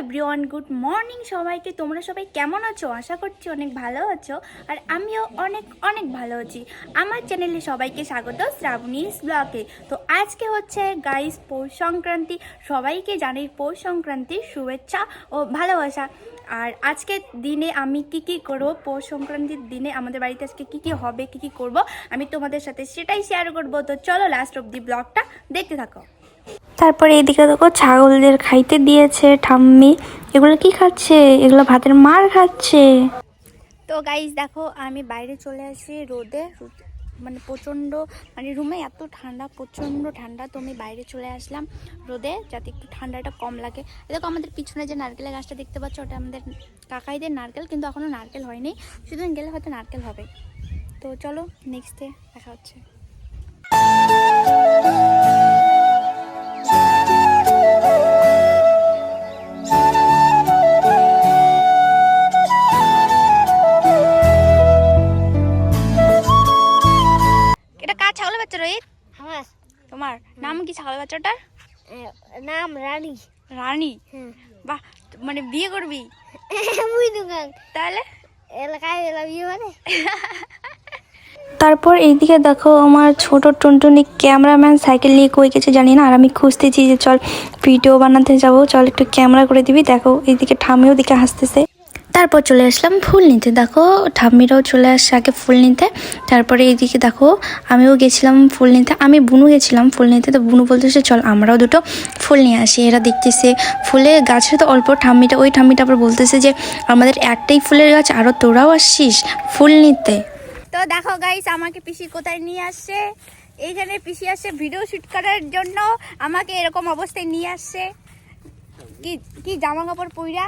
Everyone, good morning সবাইকে। তোমরা সবাই কেমন আছো? আশা করছি অনেক ভালো আছো। আর আমিও অনেক অনেক ভালো আছি। আমার চ্যানেলে সবাইকে স্বাগত শ্রাবণীস ব্লগে। তো আজকে হচ্ছে গাইস পৌষ সংক্রান্তি। সবাইকে জানাই পৌষ সংক্রান্তির শুভেচ্ছা ও ভালোবাসা। আর আজকের দিনে আমি কি কি করব? পৌষ সংক্রান্তির দিনে আমাদের বাড়িতে আজকে কি কি হবে, কি কি করব, আমি তোমাদের সাথে সেটাই শেয়ার করব। তো চলো লাস্ট অব দি ব্লগটা দেখতে থাকো। তারপরে এদিকে দেখো ছাগলদের খাইতে দিয়েছে ঠাম্মি। এগুলো কি খাচ্ছে? এগুলো ভাতের মার খাচ্ছে। তো গাইজ দেখো, আমি বাইরে চলে আসি রোদে। মানে প্রচণ্ড মানে রুমে এত ঠান্ডা, প্রচণ্ড ঠান্ডা। তো আমি বাইরে চলে আসলাম রোদে, যাতে একটু ঠান্ডাটা কম লাগে। দেখো, আমাদের পিছনে যে নারকেলের গাছটা দেখতে পাচ্ছ, ওটা আমাদের কাকাইদের নারকেল, কিন্তু এখনও নারকেল হয়নি। সেদিন গেলে হয়তো নারকেল হবে। তো চলো নেক্সট দেখা হচ্ছে। তোমার নাম কি ছাগল বাচ্চাটার? নাম রানী। রানী? বাহ মানে বিয়ে করবি? তাহলে? এলাকায় ইয়ে মানে? তারপর এইদিকে দেখো আমার ছোট টুনটুনি ক্যামেরাম্যান সাইকেল নিয়ে কই গেছে জানি না আর আমি খুঁজতেছি যে চল ভিডিও বানাতে যাব চল একটু ক্যামেরা করে দিবি দেখো এইদিকে ঠামিও দিকে হাসতেছে। তারপর চলে আসলাম ফুল নিতে। দেখো, ঠাম্মিরাও চলে আসছে আগে ফুল নিতে। তারপরে এইদিকে দেখো, আমিও গেছিলাম ফুল নিতে। আমি বুনু গেছিলাম ফুল নিতে। তো বুনু বলতেছে চল, আমরাও দুটো ফুল নিয়ে আসি। এরা দেখতেছে ফুলের গাছে তো অল্প। ঠাম্মিটা, ওই ঠাম্মিটা আবার বলতেছে যে, আমাদের একটাই ফুলের গাছ আরও তোরাও আসছিস ফুল নিতে। তো দেখো গাইস আমাকে পিসি কোথায় নিয়ে আসছে? এইখানে পিসি আসছে ভিডিও শুট করার জন্য। আমাকে এরকম অবস্থায় নিয়ে আসছে। কি কি জামা কাপড় পইরা?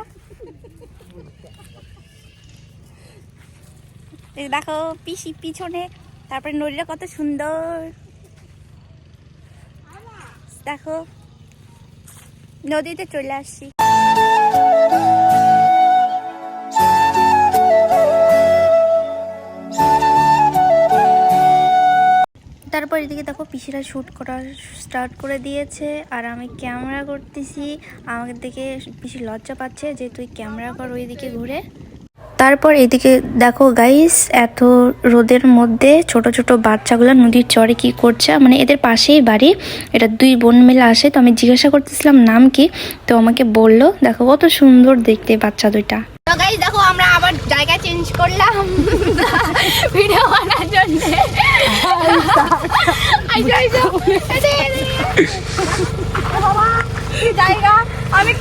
এই দেখো, পিসি পিছনে, তারপরে নদীটা কত সুন্দর। দেখো, নদীতে চলে আসছি। তারপর এদিকে দেখো, পিসিরা শ্যুট করা স্টার্ট করে দিয়েছে, আর আমি ক্যামেরা করতেছি। আমাকে দেখে পিসি লজ্জা পাচ্ছে যে তুই ক্যামেরা কর ওইদিকে ঘুরে। তারপর এদিকে দেখো গাইস এত রোদের মধ্যে ছোট ছোট বাচ্চাগুলো নদীর চরে কি করছে মানে এদের পাশেই বাড়ি। এটা দুই বোন মিলে আসে। তো আমি জিজ্ঞাসা করতেছিলাম, নাম কি? তো আমাকে বলল, দেখো, কত সুন্দর দেখতে বাচ্চা দুইটা। গাইস দেখো, আমরা আবার জায়গা চেঞ্জ করলাম।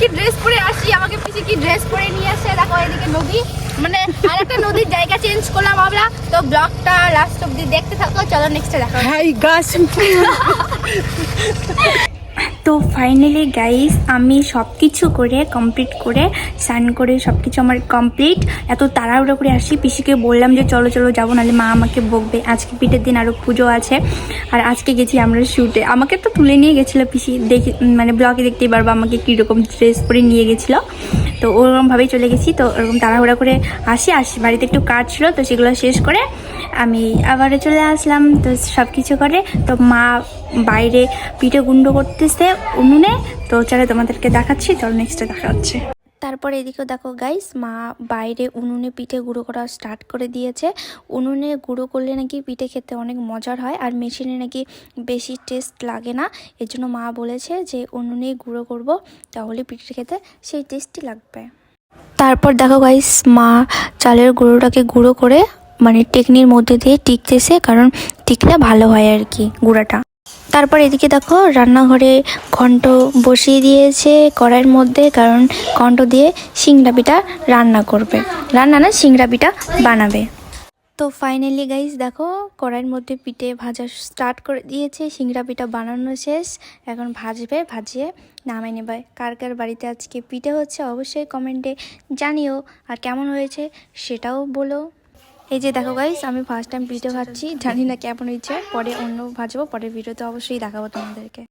কি ড্রেস পরে আসি? আমাকে পিছে কি ড্রেস পরে নিয়ে আসে? দেখো এদিকে নদী। মানে আর একটা নদীর জায়গা চেঞ্জ করলাম আমরা। তো ব্লগটা লাস্ট অব্দি দেখতে থাকো চলো নেক্সটে দেখো হাই গাছ তো ফাইনালি গাইস আমি সব কিছু করে কমপ্লিট করে, স্নান করে সব কিছু আমার কমপ্লিট এত তাড়াহুড়ো করে আসি, পিসিকে বললাম যে চলো চলো যাব, নাহলে মা আমাকে বকবে। আজকে পিঠের দিন আরও পুজো আছে, আর আজকে গেছি আমরা শ্যুটে আমাকে তো তুলে নিয়ে গেছিল পিসি, দেখি মানে ব্লগে দেখতেই পারব আমাকে কীরকম ড্রেস পরে নিয়ে গেছিল। তো ওরকমভাবেই চলে গেছি। তো ওরকম তাড়াহুড়া করে আসি আসি। বাড়িতে একটু কাজ ছিল, তো সেগুলো শেষ করে আমি আবারও চলে আসলাম। তো সব কিছু করে, তো মা বাইরে পিঠে গুন্ড করতেছে উনুনে। তো চলে তোমাদেরকে দেখাচ্ছি, চল নেক্সটে দেখা হচ্ছে। তারপরে এদিকেও দেখো গাইস মা বাইরে উনুনে পিঠে গুঁড়ো করা স্টার্ট করে দিয়েছে। উনুনে গুঁড়ো করলে নাকি পিঠে খেতে অনেক মজার হয় আর মেশিনে নাকি বেশি টেস্ট লাগে না। এর জন্য মা বলেছে যে, উনুনে গুঁড়ো করব, তাহলে পিঠে খেতে সেই টেস্টই লাগবে। তারপর দেখো গাইস মা চালের গুঁড়োটাকে গুঁড়ো করে মানে টেকনির মধ্যে দিয়ে টিকতেছে, কারণ টিকলে ভালো হয় আর কি গুঁড়াটা। তারপর এদিকে দেখো রান্নাঘরে ঘন্ট বসিয়ে দিয়েছে কড়াইয়ের মধ্যে, কারণ ঘন্ট দিয়ে সিংড়া পিঠা রান্না করবে। রান্না না, সিংড়া পিঠা বানাবে। তো ফাইনালি গাইস দেখো কড়াইয়ের মধ্যে পিঠে ভাজা স্টার্ট করে দিয়েছে, সিংড়া পিঠা বানানো শেষ। এখন ভাজবে, ভাজিয়ে নামাই নেবে। কার কার বাড়িতে আজকে পিঠে হচ্ছে অবশ্যই কমেন্টে জানিও। আর কেমন হয়েছে সেটাও বলো। এই যে দেখো গাইস আমি ফার্স্ট টাইম পিঠে ভাজছি জানি না কেমন হয়েছে, পরে অন্য ভাজবো পরের ভিডিওতে অবশ্যই দেখাবো তোমাদেরকে।